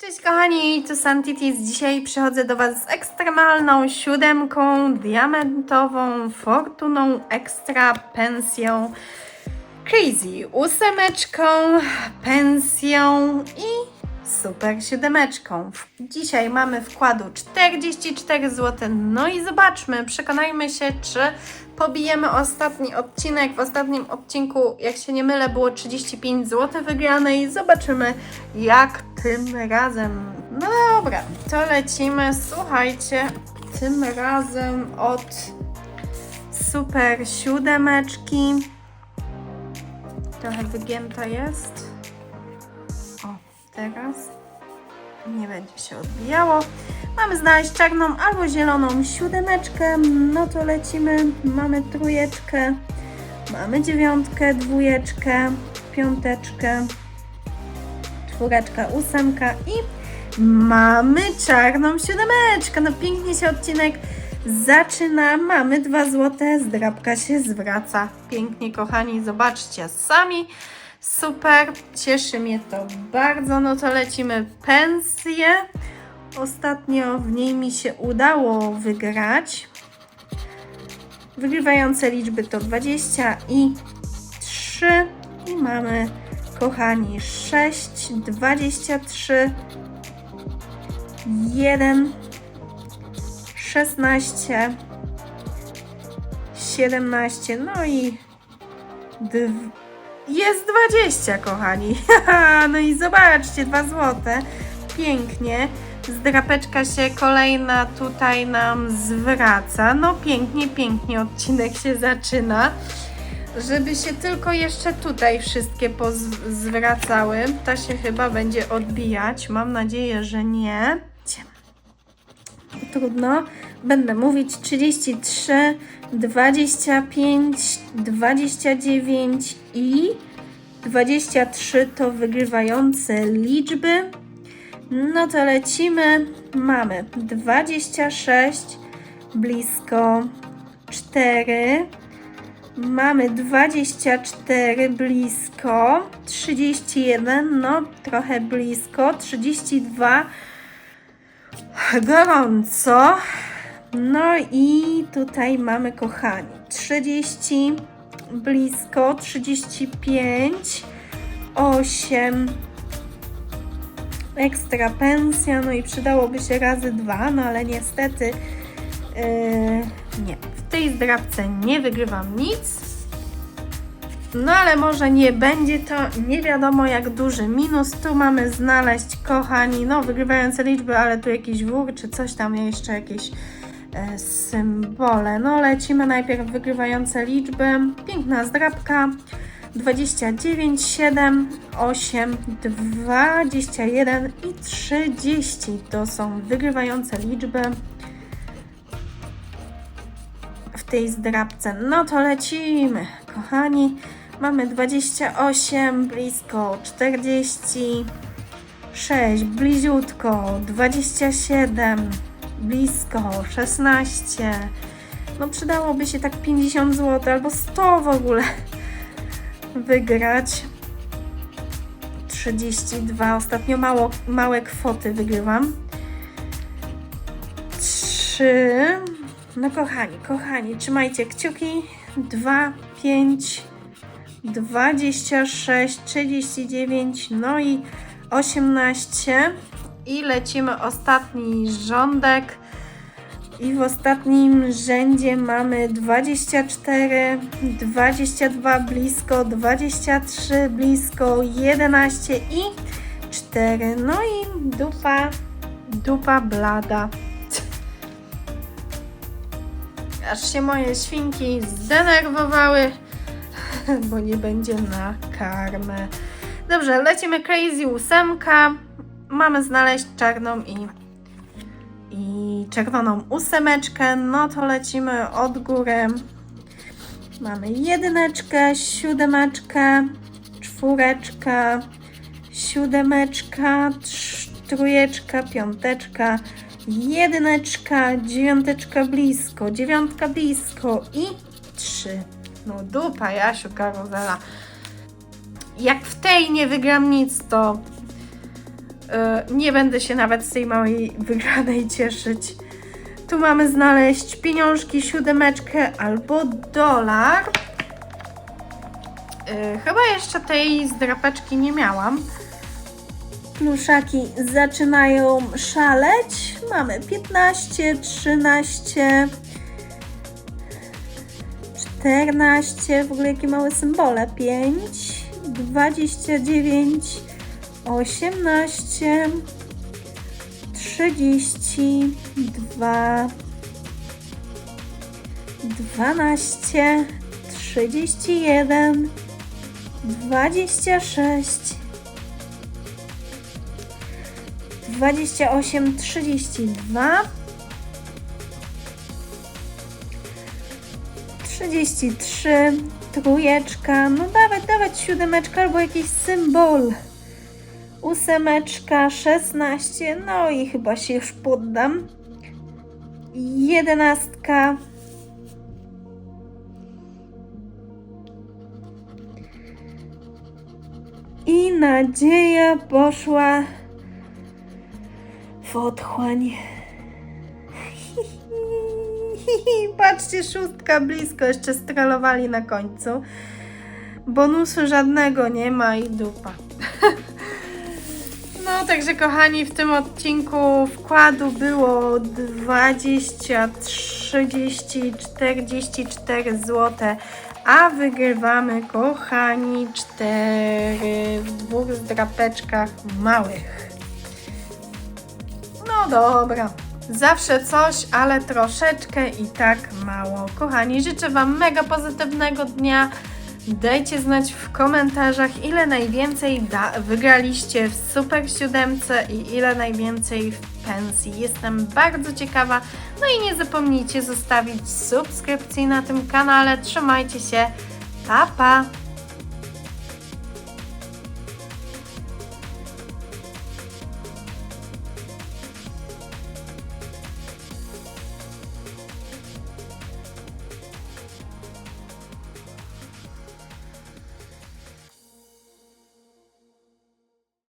Cześć kochani, tu Santitis. Dzisiaj przychodzę do Was z ekstremalną siódemką, diamentową, fortuną, ekstra, pensją, crazy, ósemeczką, pensją i super siódemeczką. Dzisiaj mamy wkładu 44 zł. No i zobaczmy, przekonajmy się, czy pobijemy ostatni odcinek. W ostatnim odcinku, jak się nie mylę, było 35 zł i zobaczymy, jak tym razem. No dobra, to lecimy. Słuchajcie, tym razem od super siódemeczki. Trochę wygięta jest. Teraz nie będzie się odbijało. Mamy znaleźć czarną albo zieloną siódemeczkę. No to lecimy. Mamy trójeczkę, mamy dziewiątkę, dwójeczkę, piąteczkę, czwóreczka, ósemka i mamy czarną siódemeczkę. No pięknie się odcinek zaczyna. Mamy dwa złote, zdrabka się zwraca. Pięknie, kochani, zobaczcie sami. Super, cieszy mnie to bardzo. No to lecimy pensję. Ostatnio w niej mi się udało wygrać. Wygrywające liczby to 20 i 3. I mamy, kochani, 6, 23, 1, 16, 17, no i dw- jest 20, kochani. no i zobaczcie, 2 złote. Pięknie. Zdrapeczka się kolejna tutaj nam zwraca. No pięknie, pięknie odcinek się zaczyna. Żeby się tylko jeszcze tutaj wszystkie pozwracały. Ta się chyba będzie odbijać. Mam nadzieję, że nie. Trudno. Będę mówić 33, 25, 29 i 23 to wygrywające liczby. No to lecimy. Mamy 26, blisko 4. Mamy 24, blisko 31, no trochę blisko 32, gorąco. No i tutaj mamy, kochani, 30, blisko 35, 8, ekstra pensja, no i przydałoby się razy dwa, no ale niestety yy, nie. W tej zdrabce nie wygrywam nic. No ale może nie będzie to nie wiadomo jak duży minus. Tu mamy znaleźć, kochani, no wygrywające liczby, ale tu jakiś wór czy coś tam, jeszcze jakieś symbole. No lecimy najpierw wygrywające liczby. Piękna zdrabka. 29, 7, 8, 21 i 30 to są wygrywające liczby w tej zdrabce. No to lecimy, kochani. Mamy 28, blisko 40, 6, bliziutko 27, blisko 16. No przydałoby się tak 50 zł albo 100 w ogóle wygrać. 32, ostatnio mało, małe kwoty wygrywam. 3, no kochani, kochani, trzymajcie kciuki. 2, 5, 26, 39, no i 18. I lecimy ostatni rządek. I w ostatnim rzędzie mamy 24, 22 blisko, 23 blisko, 11 i 4. No i dupa, dupa blada. Aż się moje świnki zdenerwowały, bo nie będzie na karmę. Dobrze, lecimy crazy ósemka. Mamy znaleźć czarną i i czerwoną ósemeczkę, no to lecimy od góry. Mamy jedyneczkę, siódemeczkę, czwóreczkę, siódemeczka, trójeczka, piąteczka, jedyneczka, dziewiąteczka blisko, dziewiątka blisko i trzy. No dupa, Jasiu, karuzela. Jak w tej nie wygram nic, to nie będę się nawet z tej małej wygranej cieszyć. Tu mamy znaleźć pieniążki, siódemeczkę albo dolar. E, chyba jeszcze tej zdrapeczki nie miałam. Pluszaki zaczynają szaleć. Mamy 15, 13, 14, w ogóle jakie małe symbole. 5, 29, 18, 32, 12, 31, 26, 28, 32, 33, trójeczka, no dawać, dawać siódemeczka albo jakiś symbol. Ósemeczka, 16, no i chyba się już poddam. Jedenastka. I nadzieja poszła w otchłań. Patrzcie, szóstka blisko, jeszcze strelowali na końcu. Bonusu żadnego nie ma i dupa. Także kochani, w tym odcinku wkładu było 20, 30, 44 zł, a wygrywamy, kochani, 4 w dwóch zdrapeczkach małych. No dobra. Zawsze coś, ale troszeczkę i tak mało. Kochani, życzę Wam mega pozytywnego dnia. Dajcie znać w komentarzach, ile najwięcej wygraliście w Super Siódemce i ile najwięcej w pensji. Jestem bardzo ciekawa. No i nie zapomnijcie zostawić subskrypcji na tym kanale. Trzymajcie się. Pa, pa!